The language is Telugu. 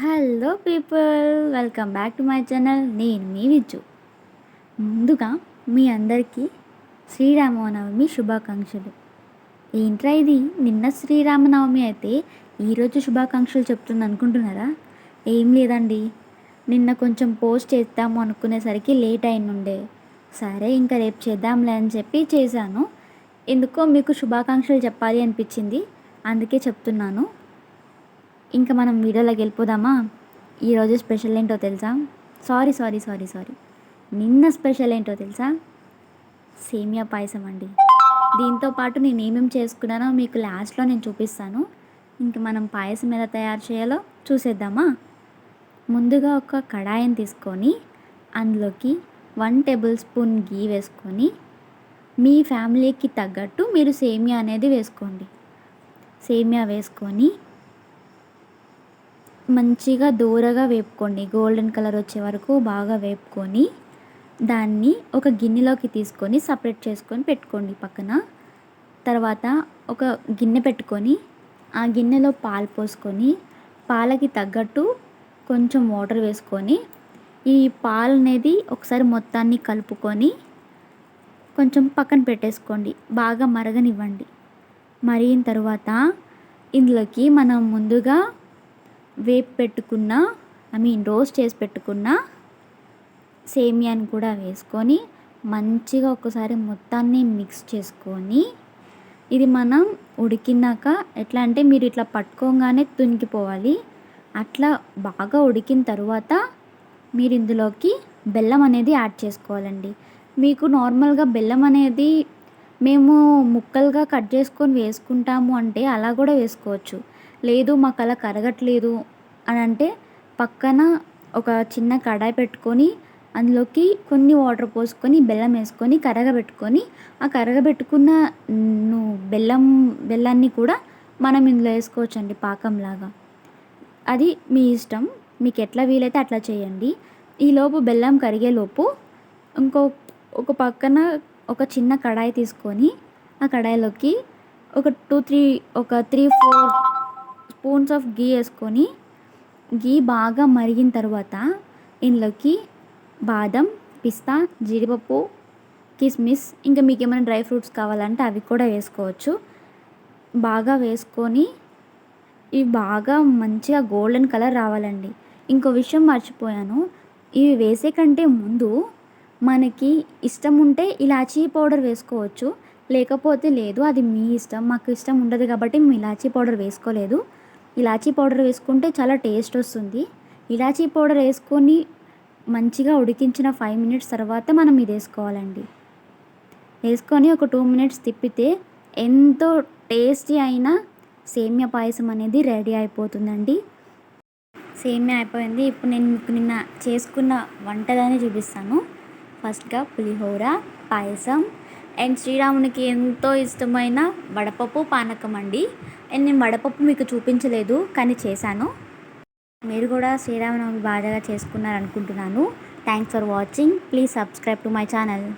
Hello people welcome back to my channel నేను మీ విజు. ముందుగా మీ అందరికీ శ్రీరామనవమి శుభాకాంక్షలు. ఏంట్రా ఇది నిన్న శ్రీరామనవమి అయితే ఈరోజు శుభాకాంక్షలు చెప్తుంది అనుకుంటున్నారా? ఏం లేదండి. నిన్న కొంచెం పోస్ట్ చేద్దాము అనుకునేసరికి లేట్ అయినుండే. సరే ఇంకా రేపు చేద్దాంలే అని చెప్పి చేశాను. ఎందుకో మీకు శుభాకాంక్షలు చెప్పాలి అనిపించింది. అందుకే చెప్తున్నాను. ఇంకా మనం వీడియోలోకి వెళ్ళిపోదామా? ఈరోజు స్పెషల్ ఏంటో తెలుసా? Sorry sorry sorry sorry. నిన్న స్పెషల్ ఏంటో తెలుసా? సేమియా పాయసం అండి. దీంతో పాటు నేను ఏమేమి చేసుకున్నానో మీకు లాస్ట్లో నేను చూపిస్తాను. ఇంక మనం పాయసం ఎలా తయారు చేయాలో చూసేద్దామా? ముందుగా ఒక కడాయిని తీసుకొని అందులోకి వన్ టేబుల్ స్పూన్ గీ వేసుకొని మీ ఫ్యామిలీకి తగ్గట్టు మీరు సేమియా అనేది వేసుకోండి. సేమియా వేసుకొని మంచిగా దూరగా వేపుకోండి. గోల్డెన్ కలర్ వచ్చే వరకు బాగా వేపుకొని దాన్ని ఒక గిన్నెలోకి తీసుకొని సపరేట్ చేసుకొని పెట్టుకోండి పక్కన. తర్వాత ఒక గిన్నె పెట్టుకొని ఆ గిన్నెలో పాలు పోసుకొని పాలకి తగ్గట్టు కొంచెం వాటర్ వేసుకొని ఈ పాలు అనేది ఒకసారి మొత్తాన్ని కలుపుకొని కొంచెం పక్కన పెట్టేసుకోండి. బాగా మరగనివ్వండి. మరిగిన తర్వాత ఇందులోకి మనం ముందుగా వేపు పెట్టుకున్న ఐ మీన్ రోస్ట్ చేసి పెట్టుకున్న సేమియాని కూడా వేసుకొని మంచిగా ఒకసారి మొత్తాన్ని మిక్స్ చేసుకొని ఇది మనం ఉడికినాక ఎట్లా అంటే మీరు ఇట్లా పట్టుకోగానే తునికిపోవాలి. అట్లా బాగా ఉడికిన తర్వాత మీరు ఇందులోకి బెల్లం అనేది యాడ్ చేసుకోవాలండి. మీకు నార్మల్గా బెల్లం అనేది మేము ముక్కలుగా కట్ చేసుకొని వేసుకుంటాము అంటే అలా కూడా వేసుకోవచ్చు. లేదు మాకు అలా కరగట్లేదు అని అంటే పక్కన ఒక చిన్న కడాయి పెట్టుకొని అందులోకి కొన్ని వాటర్ పోసుకొని బెల్లం వేసుకొని కరగబెట్టుకొని ఆ కరగబెట్టుకున్న బెల్లం బెల్లాన్ని కూడా మనం ఇందులో వేసుకోవచ్చండి పాకంలాగా. అది మీ ఇష్టం. మీకు ఎట్లా వీలైతే అట్లా చేయండి. ఈలోపు బెల్లం కరిగేలోపు ఇంకో ఒక పక్కన ఒక చిన్న కడాయి తీసుకొని ఆ కడాయిలోకి ఒక టూ త్రీ ఒక three four spoons of ghee వేసుకొని గీ బాగా మరిగిన తర్వాత ఇందులోకి బాదం పిస్తా జీడిపప్పు కిస్మిస్ ఇంకా మీకు ఏమైనా డ్రై ఫ్రూట్స్ కావాలంటే అవి కూడా వేసుకోవచ్చు. బాగా వేసుకొని ఇవి బాగా మంచిగా గోల్డెన్ కలర్ రావాలండి. ఇంకో విషయం మర్చిపోయాను. ఇవి వేసే కంటే ముందు మనకి ఇష్టం ఉంటే ఇలాచీ పౌడర్ వేసుకోవచ్చు. లేకపోతే లేదు అది మీ ఇష్టం మాకు ఇష్టం ఉండదు కాబట్టి మేము ఇలాచీ పౌడర్ వేసుకోలేదు. ఇలాచీ పౌడర్ వేసుకుంటే చాలా టేస్ట్ వస్తుంది. ఇలాచీ పౌడర్ వేసుకొని మంచిగా ఉడికించిన ఫైవ్ మినిట్స్ తర్వాత మనం ఇది వేసుకోవాలండి. వేసుకొని ఒక టూ మినిట్స్ తిప్పితే ఎంతో టేస్టీ అయిన సేమియా పాయసం అనేది రెడీ అయిపోతుందండి. సేమియా అయిపోయింది. ఇప్పుడు నేను మీకు నిన్న చేసుకున్న వంటదాన్ని చూపిస్తాను. ఫస్ట్గా పులిహోర పాయసం అండ్ శ్రీరామునికి ఎంతో ఇష్టమైన వడపప్పు పానకం అండి. అండ్ నేను వడపప్పు మీకు చూపించలేదు కానీ చేశాను. మీరు కూడా శ్రీరామనవమి బాగా చేసుకున్నారు అనుకుంటున్నాను thanks for watching please subscribe to my channel